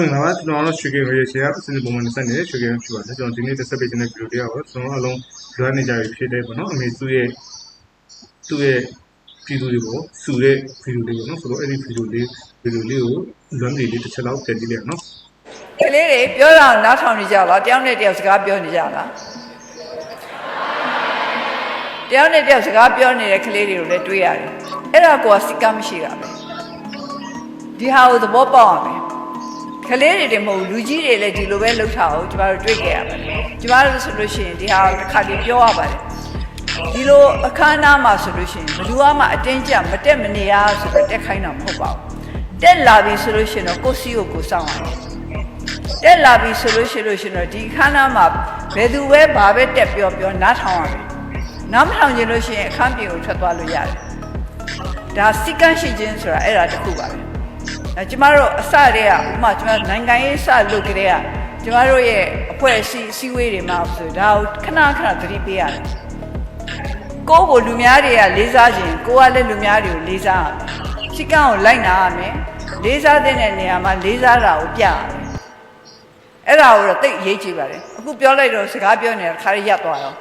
မင်္ဂလာပါကျွန်တော်တို့ရွှေကင်ရေရှယ်ကစနေပုံမှန်နဲ့ဆက်နေတဲ့ရွှေကင်ဖြစ်ပါတယ်ကျွန်တော်ဒီနေ့တစ်ဆက်ပေးခြင်းတဲ့ဗီဒီယိုတရားကိုကျွန်တော်အလုံးလွှမ်းနေကြပြီဖြစ်တဲ့ပေါ့နော်အမေစုရဲ့သူ့ရဲ့ဗီဒီယိုလေးပေါ့စုတဲ့ဗီဒီယိုလေးပေါ့နော်ဆိုတော့အဲ့ဒီဗီဒီယိုလေးဗီဒီယိုလေးကိုလွှမ်းနေလေးတစ်ချက်လောက်ပြန်ကြည့်လိုက်အောင်နော်ကလေးတွေပြောတာနားထောင်နေကြလားတယောက်နဲ့တယောက်စကားပြောနေကြလားတယောက်နဲ့တယောက်စကားပြောနေတဲ့ကလေးတွေကိုလည်းတွေးရတယ်အဲ့ဒါကိုစိတ်ကမရှိတာပဲဒီဟာကိုသဘောပေါက်ရမယ် ကလေးတွေတည်းမဟုတ်ဘူးလူကြီးတွေလည်းဒီလိုပဲလှုပ်ထားအောင်ကျမတို့တွေးကြရပါတယ်ကျမတို့ဆိုလို့ရှိရင်ဒီဟာကိုတစ်ခါတည်းပြောရပါတယ်ဒီလိုအခမ်းအနားမှာဆိုလို့ရှိရင်ဘယ်သူမှအတင်းကြပ်မတက်မနေရဆိုတော့တက်ခိုင်းတာမဟုတ်ပါဘူးတက်လာပြီဆိုလို့ရှိရင်တော့ကိုယ့်စီကိုကိုယ်စောင့်ရတယ်တက်လာပြီဆိုလို့ရှိလို့ရှိရင်တော့ဒီခန်းသားမှာဘယ်သူပဲဘာပဲတက်ပြောပြောနားထောင်ရမယ်နားမထောင်ချင်လို့ရှိရင်အခန်းပြင်ကိုထွက်သွားလို့ရတယ်ဒါစိတ်ကန်းရှိခြင်းဆိုတာအဲ့ဒါတစ်ခုပါပဲ အဲကျမတို့အစတည်းကဥပမာကျမတို့နိုင်ငံရေးစလုပ်ကြတဲ့ကကျမတို့ရဲ့အဖွဲ့အစည်းအစည်းအဝေးတွေမှာဆိုဒါကိုခဏခဏသတိပေးရတယ်ကိုယ့်ကိုလူများတွေကလေးစားခြင်းကိုယ်ကလည်းလူများတွေကိုလေးစားရမယ်စိတ်ကန်းကိုလိုက်နာရမယ်လေးစားတဲ့နေရာမှာလေးစားတာကိုပြရမယ်အဲ့ဒါကိုတော့တိတ်အရေးကြီးပါတယ်အခုပြောလိုက်တော့စကားပြောနေတာခါရရပ်သွားတော့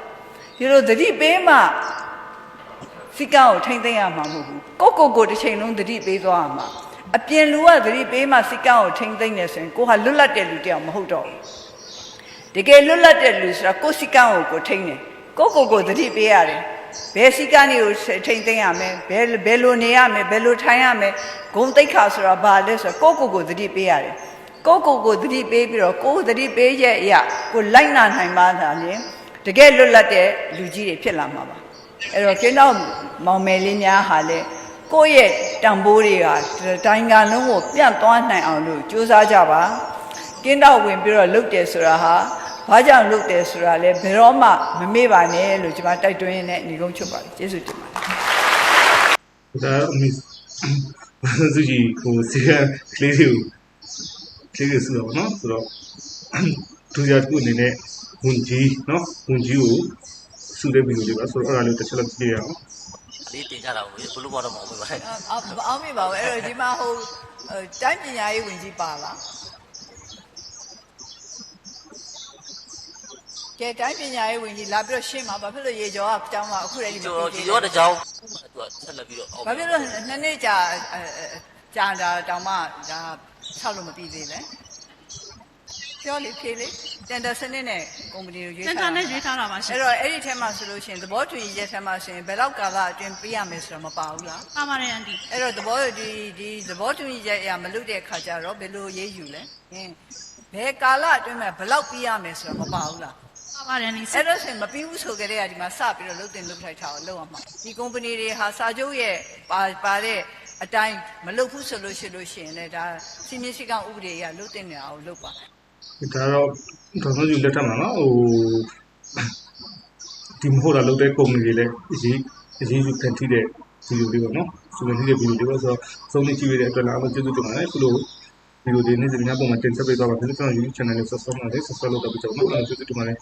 ဒီလိုသတိပေးမှစိတ်ကောင်းကိုထိမ့်သိမ့်ရမှာမဟုတ်ဘူးကိုကိုကိုတစ်ချိန်လုံးသတိပေးသွားရမှာ အပြင်လူကသတိပေးမှစိတ်ကောင်းကိုထိမ့်သိမ့်နေဆိုရင်ကိုဟာလွတ်လပ်တဲ့လူတယောက်မဟုတ်တော့ဘူးတကယ်လွတ်လပ်တဲ့လူဆိုတာကိုစိတ်ကောင်းကိုကိုထိမ့်တယ်ကိုကိုကိုသတိပေးရတယ်ဘယ်စိတ်ကောင်းတွေကိုထိမ့်သိမ့်ရမယ်ဘယ်ဘယ်လိုနေရမယ်ဘယ်လိုထိုင်ရမယ်ဂုံတိတ်ခါဆိုတာဘာလဲဆိုတော့ကိုကိုကိုသတိပေးရတယ်ကိုယ့်ကိုယ်ကိုသတိပေးပြီးတော့ကိုယ်သတိပေးရဲ့အရာကိုလိုက်နာနိုင်ပါသာလျှင်တကယ်လွတ်လပ်တဲ့လူကြီးတွေဖြစ်လာမှာပါအဲ့တော့ကျင်းတော့မောင်မယ်လေးများဟာလေကိုယ့်ရဲ့ တံပိုးတွေကတိုင်းကလုံးကိုပြန့်သွားနိုင်အောင်လို့ကြိုးစားကြပါကျင်းတော့ဝင်ပြီးတော့လုပ်တယ်ဆိုတာဟာဘာကြောင့်လုပ်တယ်ဆိုတာလဲဘယ်တော့မှမမေ့ပါနဲ့လို့ကျွန်မတိုက်တွန်းရင်းနဲ့ညီကုန်းချုပ်ပါတယ်ကျေးဇူးတင်ပါတယ်ဒါအမေစုကြီးကိုစီရကလေးတွေကိုကလေးတွေစုတော့နော်ဆိုတော့ဒုတိယတစ်ခုအနေနဲ့ဝန်ကြီးနော်ဝန်ကြီးကိုစုတဲ့ဗီဒီယိုလေးပါဆိုတော့အဲ့ဒါလေးတစ်ချက်လောက်ကြည့်ရအောင်အ လေးတင်ကြတာကိုဘလို့ဘောတော့မဟုတ်ဘူးပဲအော်အောင်းမိပါဘူးအဲ့တော့ဒီမှာဟိုတိုင်းပညာရေးဝင်ကြီးပါလားကဲတိုင်းပညာရေးဝင်ကြီးလာပြီးတော့ရှင်းပါဘာဖြစ်လို့ရေကျော်ကအကြောင်းကအခုလည်းဒီဒီမှာတော့ဒီတော့တကြောင်သူကဆက်လက်ပြီးတော့အောင်ဘာဖြစ်လို့နှစ်နှစ်ကြာကြာတာတောင်မှဒါဆောက်လို့မပြီးသေးလဲ ပြောလေဖြေလေတန်တာစနစ်နဲ့ကုမ္ပဏီကိုရွေးစင်ထားတာနဲ့ရွေးထားတာပါရှင်အဲ့တော့အဲ့ဒီထဲမှာဆိုလို့ရှိရင်သဘောတူညီချက်ထဲမှာဆိုရင်ဘယ်လောက်ကာလအတွင်းပေးရမယ်ဆိုတော့မပါဘူးလားပါပါတယ်အန်တီအဲ့တော့သဘောဒီဒီသဘောတူညီချက်အရာမလုပ်တဲ့အခါကျတော့ဘယ်လိုရေးယူလဲဟင်းဘယ်ကာလအတွင်းမှာဘယ်လောက်ပြီးရမယ်ဆိုတော့မပါဘူးလားပါပါတယ်နီအဲ့တော့ဆိုရင်မပြီးဘူးဆိုကြတဲ့ကဒီမှာစပြီးတော့လုပ်တင်လုပ်ထိုက်တာကိုလုပ်ရမှာဒီကုမ္ပဏီတွေဟာစာချုပ်ရဲ့ပါပါတဲ့အတိုင်းမလုပ်ဘူးဆိုလို့ရှိလို့ရှိရင်လည်းဒါစီမင်းစည်းကမ်းဥပဒေအရလုပ်တင်နေတာကိုလုပ်ပါ ဒါတော့ဒေါ်စုကြီးလက်ထက်မှာနော်ဟိုဒီမဟုတ်တာလုပ်တဲ့ကုမ္ပဏီတွေလည်းအရေးအရေးယူခံထိတဲ့ဗီဒီယိုလေးပေါ့နော်စုခံထိတဲ့ဗီဒီယိုလေးပေါ့ဆိုတော့သုံးနေကြည့်ရတဲ့အတွက်လည်းအမှကျေးဇူးတင်ပါတယ်ခုလိုဗီဒီယိုတွေနေ့စဉ်များပုံမှန်တင်ဆက်ပေးသွားပါမယ်ကျွန်တော် YouTube channel လေး subscribe လုပ်တယ် subscribe လုပ်တော့ပြီးတော့နောက်ကျေးဇူးတင်ပါတယ်